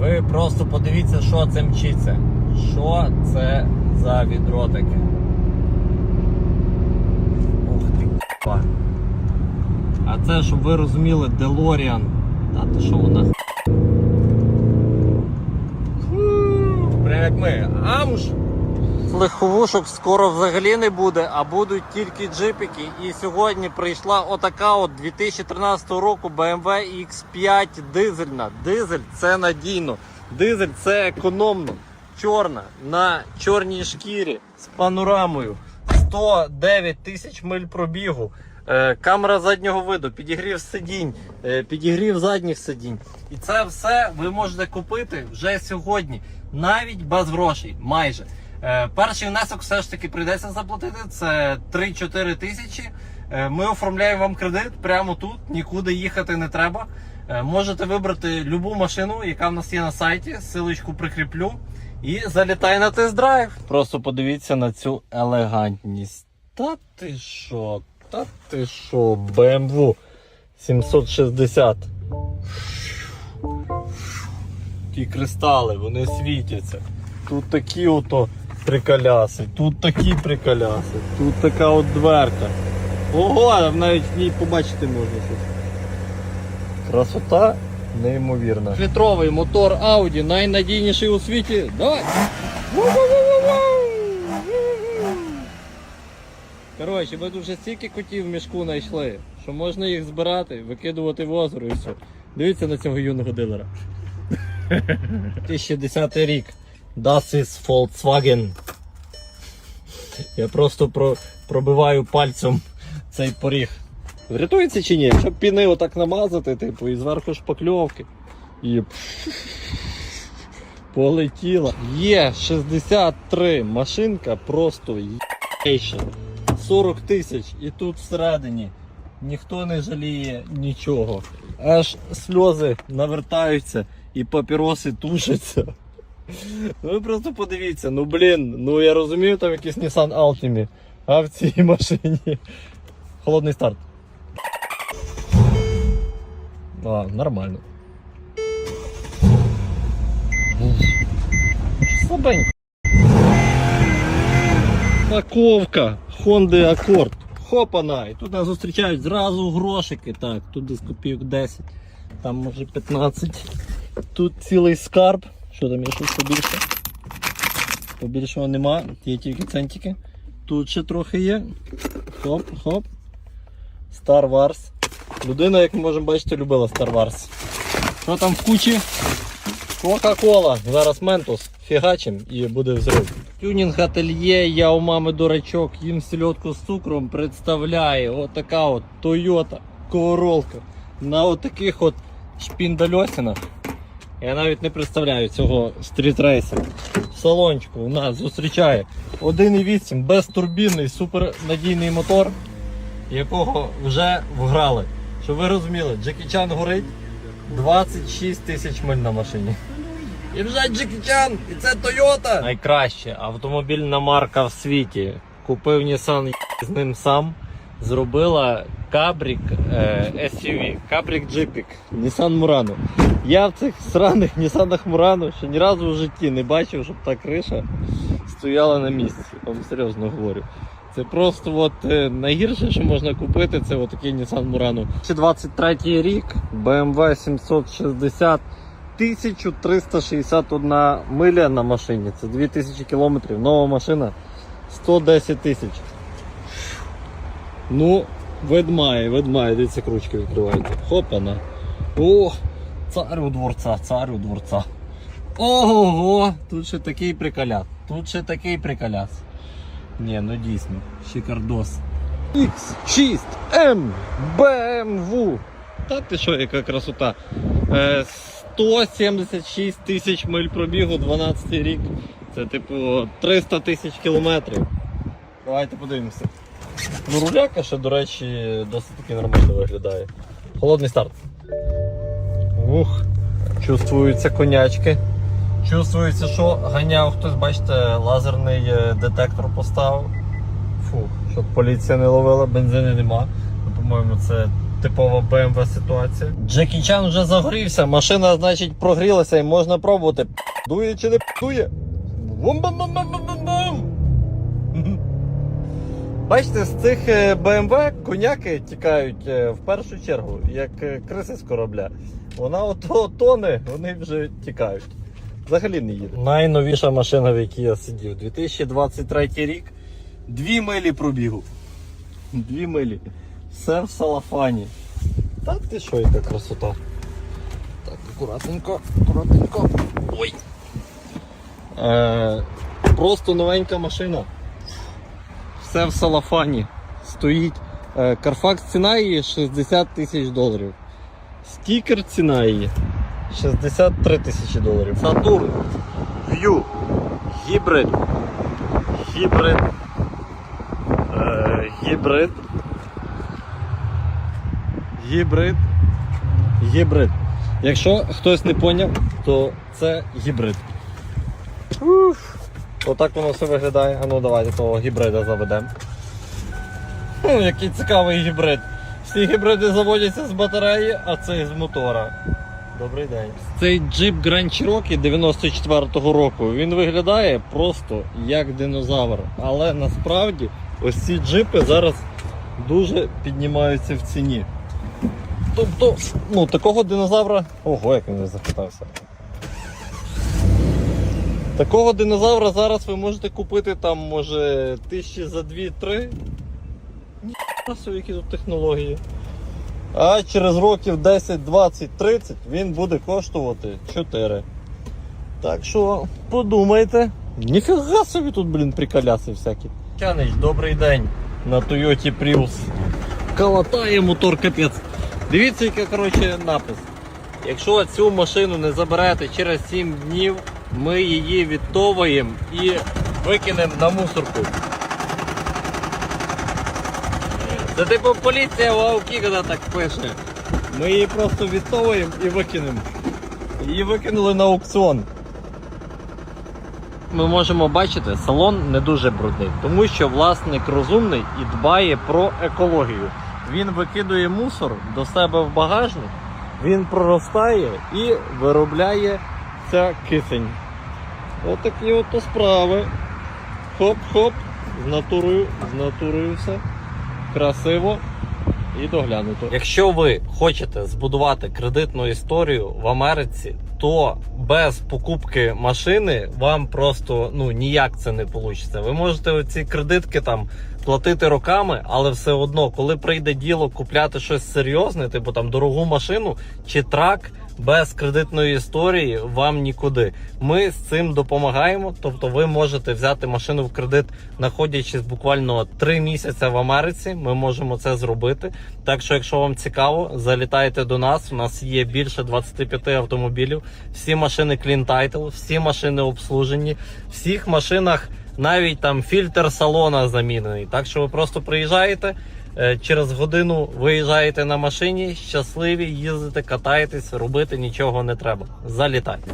Ви просто подивіться, що це мчиться. Що це за відро таке? Ух ти к***а. А це, щоб ви розуміли, Делоріан. Та ти що вона? Прям як ми. Амш! Легковушок скоро взагалі не буде, а будуть тільки джипики. І сьогодні прийшла отака от 2013 року BMW X5 дизельна. Дизель це надійно. Дизель це економно. Чорна на чорній шкірі з панорамою. 109 тисяч миль пробігу. Е, камера заднього виду, підігрів сидінь, е, підігрів задніх сидінь. І це все ви можете купити вже сьогодні, навіть без грошей. Майже. Е, перший внесок все ж таки прийдеться заплатити. Це 3-4 тисячі. Е, ми оформляємо вам кредит прямо тут, нікуди їхати не треба. Е, можете вибрати любу машину, яка в нас є на сайті. Силочку прикріплю. І залітай на тест-драйв. Просто подивіться на цю елегантність. Та ти що? Та ти що? BMW 760. Ті кристали, вони світяться. Тут такі ото приколяси, тут такі приколяси, тут така от дверка. Ого, навіть в ній побачити можна щось. Красота неймовірна. Літровий мотор Audi, найнадійніший у світі. Давай! Коротше, ми тут вже стільки котів в мішку знайшли, що можна їх збирати, викидувати в озеро і все. Дивіться на цього юного дилера. 2010 рік. Das ist Volkswagen. Я просто про, пробиваю пальцем цей поріг. Врятується чи ні? Щоб піни отак намазати, типу, і зверху шпакльовки. І полетіла. Є 63 машинка, просто єйша. 40 тисяч і тут всередині ніхто не жаліє нічого. Аж сльози навертаються і папіроси тушаться. Ну ви просто подивіться, ну блін, ну я розумію, там якийсь Nissan Altima, а в цій машині холодний старт. А, нормально. Слабенько. Паковка Honda Accord. Хопана! І тут нас зустрічають зразу грошики. Так, тут десь копійок 10, там може 15. Тут цілий скарб. Що там є щось побільше? Побільшого нема, є тільки центики. Тут ще трохи є. Хоп, хоп. Star Wars. Людина, як ми можемо бачити, любила Star Wars. Що там в кучі? Кока-кола. Зараз ментос. Фігачим і буде взрив. Тюнінг ательє, я у мами дурачок, їм сільотку з цукром представляє. Отака от Toyota Королка. На отаких от шпіндальосинах. Я навіть не представляю цього стрітрейсера. В салончику у нас зустрічає 1.8 безтурбінний супернадійний мотор, якого вже вграли. Щоб ви розуміли, Джекі Чан горить 26 тисяч миль на машині. І вже Джекі Чан, і це Toyota! Найкраща автомобільна марка в світі. Купив Nissan з ним сам. Зробила кабрік е, SUV, кабрік джипік, Nissan Murano. Я в цих сраних Nissan Murano ще ні разу в житті не бачив, щоб та криша стояла на місці. Вам серйозно говорю. Це просто от е, найгірше, що можна купити, це отакий Nissan Murano. 23 рік, BMW 760, 1361 миля на машині. Це 2000 кілометрів. Нова машина 110 тисяч. Ну, ведмає, ведмає, дивіться, кручки відкриваєте. Хопана. О, цар у дворця, цар у дворця. Ого, тут ще такий приколяс. Тут ще такий приколяс. Ні, ну дійсно, шикардос. X6M BMW. Та ти що, яка красота. Е, 176 тисяч миль пробігу, 12 рік. Це типу 300 тисяч кілометрів. Давайте подивимося. Ну, руляка ще, до речі, досить таки нормально виглядає. Холодний старт. Ух, чувствуються конячки. Чувствується, що ганяв хтось, бачите, лазерний е, детектор поставив. Фух, щоб поліція не ловила, бензини нема. Ну, по-моєму, це типова BMW ситуація. Джекі Чан вже загорівся, машина, значить, прогрілася і можна пробувати. Дує чи не дує? Бачите, з цих е, BMW коняки тікають е, в першу чергу, як е, криси з корабля. Вона ото тоне, вони вже тікають. Взагалі не їде. Найновіша машина, в якій я сидів. 2023 рік. Дві милі пробігу. Дві милі. Все в салафані. Та ти що, яка красота. Так, акуратненько, акуратненько. Ой. Е, просто новенька машина. Все в салафані. Стоїть. Е, Carfax ціна її 60 тисяч доларів. Стікер ціна її 63 тисячі доларів. Saturn View гібрид. Гібрид. Е, гібрид. Гібрид. Гібрид. Якщо хтось не поняв, то це гібрид. Уф. Отак воно все виглядає. А ну давайте того гібрида заведемо. Хм, який цікавий гібрид. Всі гібриди заводяться з батареї, а цей з мотора. Добрий день. Цей джип Grand Cherokee 94-го року він виглядає просто як динозавр. Але насправді ось ці джипи зараз дуже піднімаються в ціні. Тобто, ну, такого динозавра. Ого, як він не захитався. Такого динозавра зараз ви можете купити там, може, тисячі за 2-3. Ніхто, які тут технології. А через років 10, 20, 30 він буде коштувати 4. Так що подумайте. Ніфіга собі тут, блін, приколяси всякі. Тянич, добрий день на Toyota Prius. Калатає мотор капець. Дивіться, який коротше, напис. Якщо цю машину не заберете через 7 днів, ми її відтовуємо і викинемо на мусорку. Це типу поліція в Аукі, коли так пише. Ми її просто відтовуємо і викинемо. Її викинули на аукціон. Ми можемо бачити, салон не дуже брудний, тому що власник розумний і дбає про екологію. Він викидує мусор до себе в багажник, він проростає і виробляє ця кисень. Отакі от справи. Хоп-хоп, з натурою, з натурою все. Красиво і доглянуто. Якщо ви хочете збудувати кредитну історію в Америці, то без покупки машини вам просто ну ніяк це не вийде. Ви можете ці кредитки там платити роками, але все одно, коли прийде діло купляти щось серйозне, типу там дорогу машину чи трак. Без кредитної історії вам нікуди. Ми з цим допомагаємо. Тобто, ви можете взяти машину в кредит, знаходячись буквально 3 місяці в Америці. Ми можемо це зробити. Так що, якщо вам цікаво, залітайте до нас. У нас є більше 25 автомобілів. Всі машини Clean Title, всі машини обслужені, всіх машинах навіть там фільтр салона замінений. Так що ви просто приїжджаєте. Е, Через годину виїжджаєте на машині, щасливі, їздите, катаєтесь, робити нічого не треба. Залітайте.